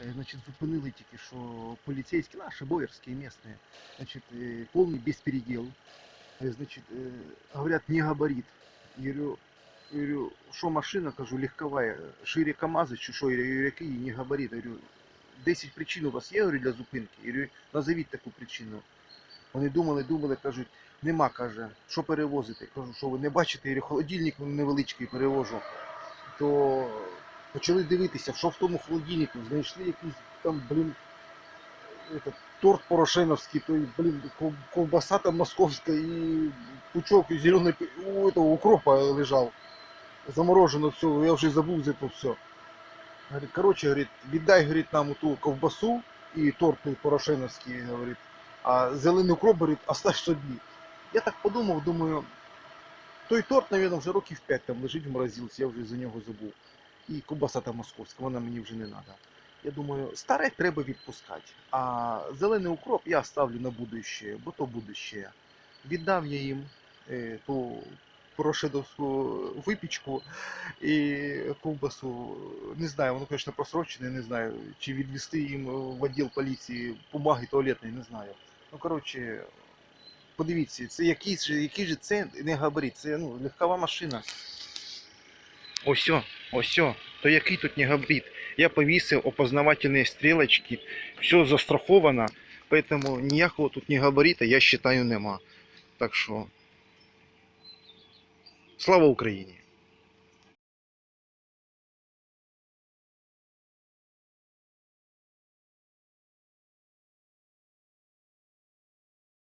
Е, Значить, зупинили тільки що поліцейські, наші боярські місні, значить, е, повний безпереділ. Е, Значить, е, говорят, не габарит. Я говорю, я говорю, що машина, кажу, легковая, шире КАМАЗа, чи що, я який не габарит. Я говорю, 10 причин у вас є говорю, для зупинки. Я говорю, назовіть таку причину. Вони думали, думали, кажуть, нема, каже, що перевозити. Кажу, що ви не бачите, я говорю, холодильник невеличкий перевожу. То почали дивитися, що в тому холодильнику, знайшли якийсь там, блін, этот, торт порошеновський, той, блін, ковбаса там московська і пучок зелений у этого укропа лежав. Заморожено все, я вже забув за це все. Говорит, короче, говорит, віддай, говорит, нам ту ковбасу і торт порошеновський, говорит, а зелений укроп, говорит, оставь собі. Я так подумав, думаю, той торт, мабуть, вже років 5 там лежить в морозилці, я вже за нього забув. І ковбаса там московська, вона мені вже не треба. Я думаю, старе треба відпускати. А зелений укроп я ставлю на будущее, бо то будущее. Віддав я їм е, ту порошедовську випічку і ковбасу. Не знаю, воно, звісно, просрочене, не знаю, чи відвести їм в відділ поліції бумаги туалетної, не знаю. Ну, коротше, подивіться, це який який же це не габарит, це ну, легкова машина. Ось, о, ось, то який тут не габрит? Я повісив опознавательні стрілочки, все застраховано, поэтому ніякого тут не габарита, я вважаю, нема. Так що, слава Україні!